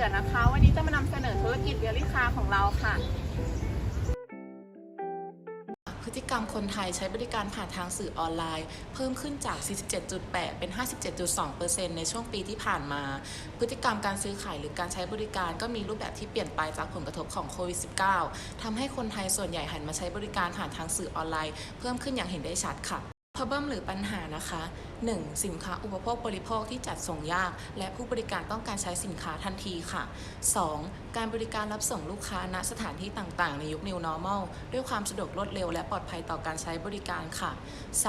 ือนะคะ วันนี้จะมานำเสนอธุรกิจเดลิคาของเราค่ะ พฤติกรรมคนไทยใช้บริการผ่านทางสื่อออนไลน์ เพิ่มขึ้นจาก 47.8 เป็น 57.2%ในช่วงปีที่ผ่านมา พฤติกรรมการซื้อขายหรือการใช้บริการก็มีรูปแบบที่เปลี่ยนไปจากผลกระทบของโควิด -19 ทำให้คนไทยส่วนใหญ่หันมาใช้บริการผ่านทางสื่อออนไลน์ เพิ่มขึ้นอย่างเห็นได้ชัดค่ะ problem หรือปัญหานะคะ 1. สินค้าอุปโภคบริโภคที่จัดส่งยาก และผู้บริการต้องการใช้สินค้าทันทีค่ะ 2. การบริการรับส่งลูกค้าณสถานที่ต่างๆ ในยุค New Normal ด้วยความสะดวกรวดเร็วและปลอดภัยต่อการใช้บริการค่ะ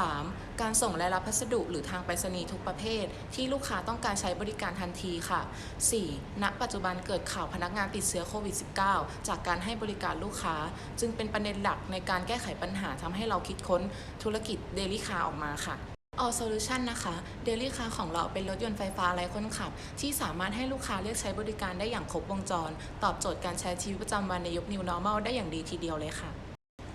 3. การส่งและรับพัสดุหรือทางไปรษณีย์ทุกประเภท ที่ลูกค้าต้องการใช้บริการทันทีค่ะ 4. ณ ปัจจุบันเกิดข่าวพนักงานติดเชื้อโควิด -19 จากการให้บริการลูกค้า จึงเป็นประเด็นหลักในการแก้ไขปัญหาทำให้เราคิดค้นธุรกิจ Daily าออกมาค่ะ All Solution นะคะ Daily Car ของเราเป็นรถยนต์ไฟฟ้าไร้คนขับ ที่สามารถให้ลูกค้าเลือกใช้บริการได้อย่างครบวงจร ตอบโจทย์การใช้ชีวิตประจำวันในยุค New Normal ได้อย่างดีทีเดียวเลยค่ะ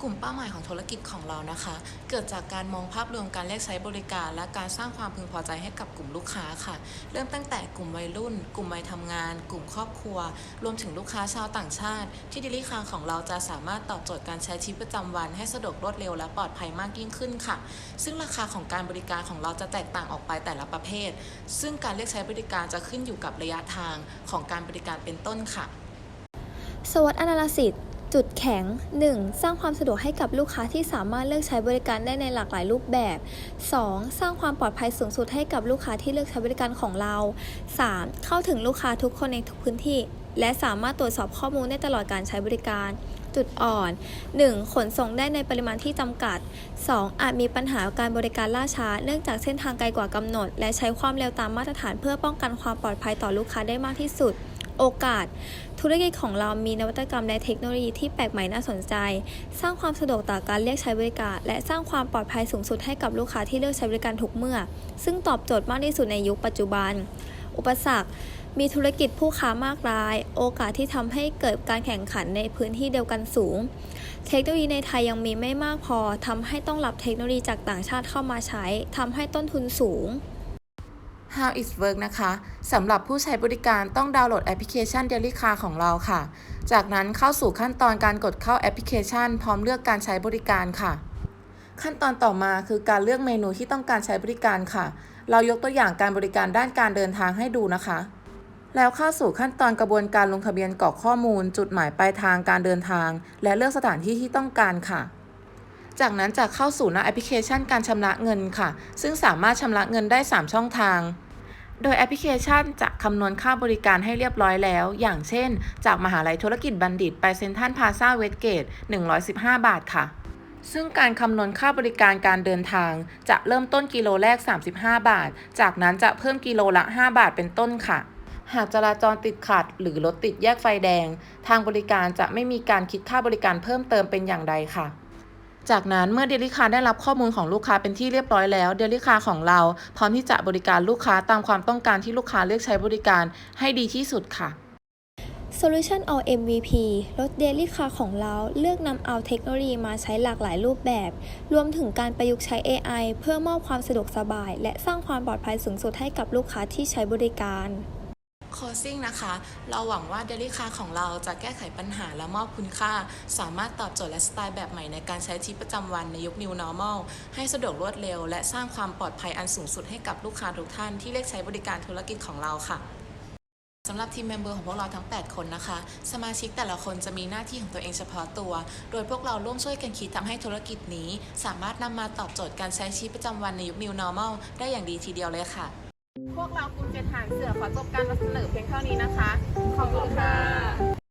ลุ่มเป้าหมายของธุรกิจของเรานะคะ เกิดจากการมองภาพรวมการเรียกใช้บริการ และการสร้างความพึงพอใจให้กับกลุ่มลูกค้าค่ะ เริ่มตั้งแต่กลุ่มวัยรุ่น กลุ่มวัยทำงาน กลุ่มครอบครัว รวมถึงลูกค้าชาวต่างชาติ ที่ดิลิคาของเราจะสามารถตอบโจทย์การใช้ชีวิตประจำวันให้สะดวกรวดเร็วและปลอดภัยมากยิ่งขึ้นค่ะ ซึ่งราคาของการบริการของเราจะแตกต่างออกไปแต่ละประเภท ซึ่งการเรียกใช้บริการจะขึ้นอยู่กับระยะทางของการบริการเป็นต้นค่ะสวอตอนาลิซิส จุดแข็ง 1. สร้างความสะดวกให้กับลูกค้าที่สามารถเลือกใช้บริการได้ในหลากหลายรูปแบบ 2. สร้างความปลอดภัยสูงสุดให้กับลูกค้าที่เลือกใช้บริการของเรา 3. เข้าถึงลูกค้าทุกคนในทุกพื้นที่ และสามารถตรวจสอบข้อมูลได้ตลอดการใช้บริการ จุดอ่อน 1. ขนส่งได้ในปริมาณที่จำกัด 2. อาจมีปัญหาการบริการล่าช้า เนื่องจากเส้นทางไกลกว่ากำหนด และใช้ความเร็วตามมาตรฐานเพื่อป้องกันความปลอดภัยต่อลูกค้าได้มากที่สุด โอกาส ธุรกิจของเรามีนวัตกรรมและเทคโนโลยีที่แปลกใหม่น่าสนใจ สร้างความสะดวกต่อการเรียกใช้บริการ และสร้างความปลอดภัยสูงสุดให้กับลูกค้าที่เลือกใช้บริการทุกเมื่อ ซึ่งตอบโจทย์มากที่สุดในยุคปัจจุบัน อุปสรรคมีธุรกิจผู้ค้ามากราย โอกาสที่ทำให้เกิดการแข่งขันในพื้นที่เดียวกันสูง เทคโนโลยีในไทยยังมีไม่มากพอทำให้ต้องรับเทคโนโลยีจากต่างชาติเข้ามาใช้ทำให้ต้นทุนสูง How it work นะคะสำหรับผู้ใช้บริการต้องดาวน์โหลดแอปพลิเคชัน Daily Car ของเราค่ะ จากนั้นเข้าสู่ขั้นตอนการกดเข้าแอปพลิเคชัน พร้อมเลือกการใช้บริการค่ะ ขั้นตอนต่อมาคือการเลือกเมนูที่ต้องการใช้บริการค่ะ เรายกตัวอย่างการบริการด้านการเดินทางให้ดูนะคะ แล้วเข้าสู่ขั้นตอนกระบวนการลงทะเบียนกรอกข้อมูล จุดหมายปลายทางการเดินทาง และเลือกสถานที่ที่ต้องการค่ะจากนั้นจะเข้าสู่หน้าแอปพลิเคชันการชำระเงินค่ะ ซึ่งสามารถชำระเงินได้ 3 ช่องทาง โดยแอปพลิเคชันจะคำนวณค่าบริการให้เรียบร้อยแล้ว อย่างเช่น จากมหาลัยธุรกิจบัณฑิต ไปเซ็นทรัลพาซาเวสเกต 115 บาทค่ะ ซึ่งการคำนวณค่าบริการการเดินทาง จะเริ่มต้นกิโลแรก 35 บาท จากนั้นจะเพิ่มกิโลละ 5 บาทเป็นต้นค่ะ หากจราจรติดขัด หรือรถติดแยกไฟแดง ทางบริการจะไม่มีการคิดค่าบริการเพิ่มเติมเป็นอย่างใดค่ะ จากนั้นเมื่อเดลิคาได้รับข้อมูลของลูกค้าเป็นที่เรียบร้อยแล้วเดลิคาของเรา พร้อมที่จะบริการลูกค้าตามความต้องการที่ลูกค้าเลือกใช้บริการให้ดีที่สุดค่ะ Solution All MVP รถ Daily Car ของเราเลือกนำเอาเทคโนโลยีมาใช้หลากหลายรูปแบบ รวมถึงการประยุกต์ใช้ AI เพื่อมอบความสะดวกสบาย และสร้างความปลอดภัยสูงสุดให้กับลูกค้าที่ใช้บริการ c o s i n g นะคะ เราหวังว่า Daily Car ของเราจะแก้ไขปัญหาและมอบคุณค่า สามารถตอบโจทย์และสไตล์แบบใหม่ในการใช้ชีวิตประจำวันในยุค New Normal ให้สะดวกรวดเร็ว และสร้างความปลอดภัยอันสูงสุดให้กับลูกค้าทุกท่านที่เลือกใช้บริการธุรกิจของเราค่ะสำหรับทีมเมมเบอร์ของพวกเราทั้ง 8 คนนะคะ สมาชิกแต่ละคนจะมีหน้าที่ของตัวเองเฉพาะตัว โดยพวกเราร่วมช่วยกันคิดทำให้ธุรกิจนี้ สามารถนำมาตอบโจทย์การใช้ชีวิตประจำวันในยุค New Normal ได้อย่างดีทีเดียวเลยค่ะ พวกเรากลุ่มเจ็ดฐานเสือขอจบการนำเสนอเพียงเท่านี้นะคะ ขอบคุณค่ะ